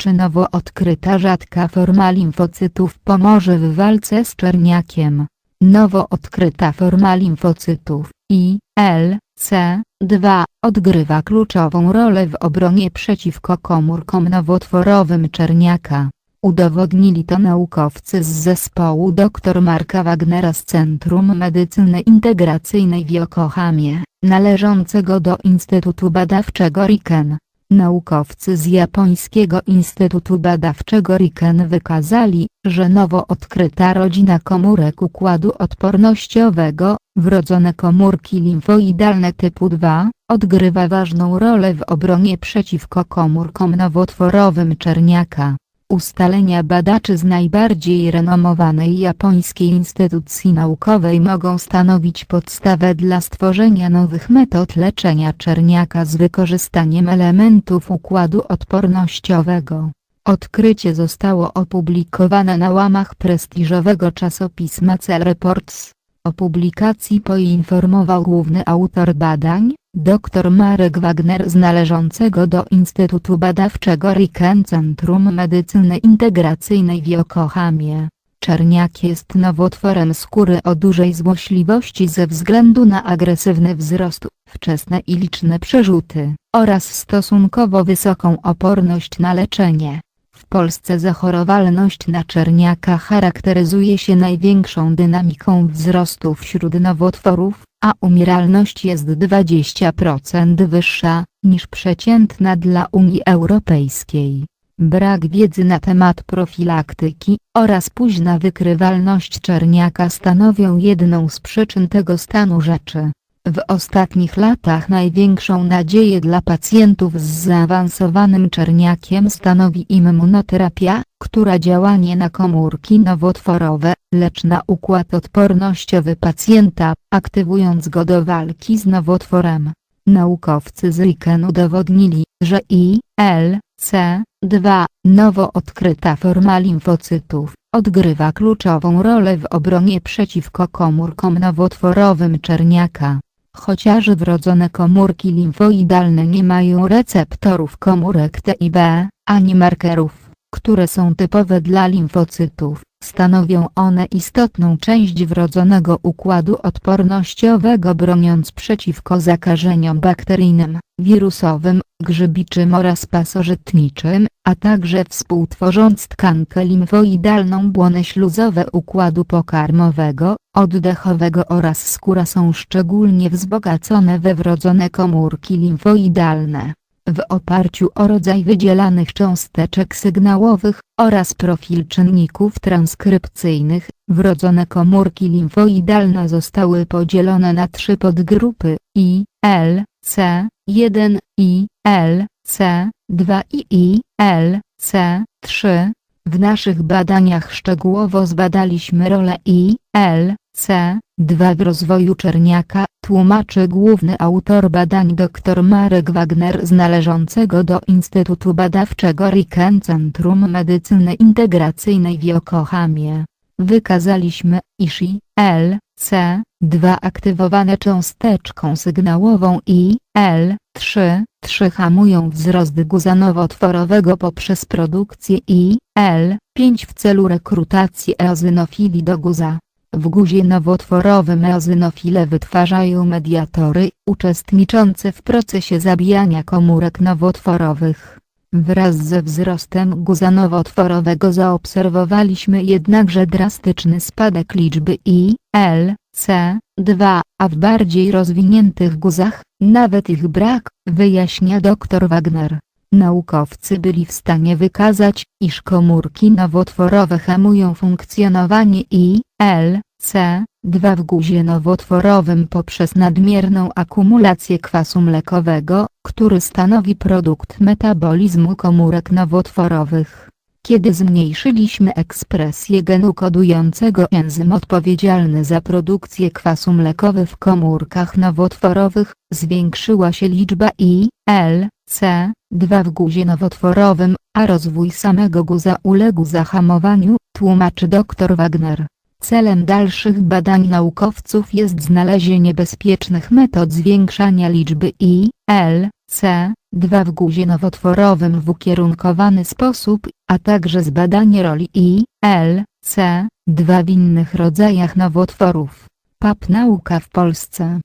Czy nowo odkryta rzadka forma limfocytów pomoże w walce z czerniakiem? Nowo odkryta forma limfocytów I, L, C, 2 odgrywa kluczową rolę w obronie przeciwko komórkom nowotworowym czerniaka. Udowodnili to naukowcy z zespołu dr Marka Wagnera z Centrum Medycyny Integracyjnej w Yokohamie, należącego do Instytutu Badawczego RIKEN. Naukowcy z japońskiego Instytutu Badawczego RIKEN wykazali, że nowo odkryta rodzina komórek układu odpornościowego, wrodzone komórki limfoidalne typu 2, odgrywa ważną rolę w obronie przeciwko komórkom nowotworowym czerniaka. Ustalenia badaczy z najbardziej renomowanej japońskiej instytucji naukowej mogą stanowić podstawę dla stworzenia nowych metod leczenia czerniaka z wykorzystaniem elementów układu odpornościowego. Odkrycie zostało opublikowane na łamach prestiżowego czasopisma Cell Reports. O publikacji poinformował główny autor badań, dr Marek Wagner z należącego do Instytutu Badawczego Riken Centrum Medycyny Integracyjnej w Yokohamie. Czerniak jest nowotworem skóry o dużej złośliwości ze względu na agresywny wzrost, wczesne i liczne przerzuty, oraz stosunkowo wysoką oporność na leczenie. W Polsce zachorowalność na czerniaka charakteryzuje się największą dynamiką wzrostu wśród nowotworów, a umieralność jest 20% wyższa niż przeciętna dla Unii Europejskiej. Brak wiedzy na temat profilaktyki oraz późna wykrywalność czerniaka stanowią jedną z przyczyn tego stanu rzeczy. W ostatnich latach największą nadzieję dla pacjentów z zaawansowanym czerniakiem stanowi immunoterapia, która działanie na komórki nowotworowe, lecz na układ odpornościowy pacjenta, aktywując go do walki z nowotworem. Naukowcy z Riken udowodnili, że I, L, C, 2, nowo odkryta forma limfocytów, odgrywa kluczową rolę w obronie przeciwko komórkom nowotworowym czerniaka. Chociaż wrodzone komórki limfoidalne nie mają receptorów komórek T i B, ani markerów, które są typowe dla limfocytów, stanowią one istotną część wrodzonego układu odpornościowego broniąc przeciwko zakażeniom bakteryjnym, wirusowym, grzybiczym oraz pasożytniczym, a także współtworząc tkankę limfoidalną błony śluzowe układu pokarmowego, oddechowego oraz skóra są szczególnie wzbogacone we wrodzone komórki limfoidalne. W oparciu o rodzaj wydzielanych cząsteczek sygnałowych oraz profil czynników transkrypcyjnych, wrodzone komórki limfoidalne zostały podzielone na trzy podgrupy I, L, C, 1, I, L, C, 2 i I, L, C, 3. W naszych badaniach szczegółowo zbadaliśmy rolę I, L, C, 2 w rozwoju czerniaka, tłumaczy główny autor badań dr Marek Wagner z należącego do Instytutu Badawczego Riken Centrum Medycyny Integracyjnej w Yokohamie. Wykazaliśmy, iż L, C, 2 aktywowane cząsteczką sygnałową I, L, 3, 3 hamują wzrost guza nowotworowego poprzez produkcję I, L, 5 w celu rekrutacji eozinofili do guza. W guzie nowotworowym eozinofile wytwarzają mediatory, uczestniczące w procesie zabijania komórek nowotworowych. Wraz ze wzrostem guza nowotworowego zaobserwowaliśmy jednakże drastyczny spadek liczby I, L, C, 2, a w bardziej rozwiniętych guzach, nawet ich brak, wyjaśnia dr Wagner. Naukowcy byli w stanie wykazać, iż komórki nowotworowe hamują funkcjonowanie ILC2 w guzie nowotworowym poprzez nadmierną akumulację kwasu mlekowego, który stanowi produkt metabolizmu komórek nowotworowych. Kiedy zmniejszyliśmy ekspresję genu kodującego enzym odpowiedzialny za produkcję kwasu mlekowy w komórkach nowotworowych, zwiększyła się liczba IL C2 w guzie nowotworowym, a rozwój samego guza uległ zahamowaniu, tłumaczy dr Wagner. Celem dalszych badań naukowców jest znalezienie bezpiecznych metod zwiększania liczby I, L, C, 2 w guzie nowotworowym w ukierunkowany sposób, a także zbadanie roli I, L, C, 2 w innych rodzajach nowotworów. PAP Nauka w Polsce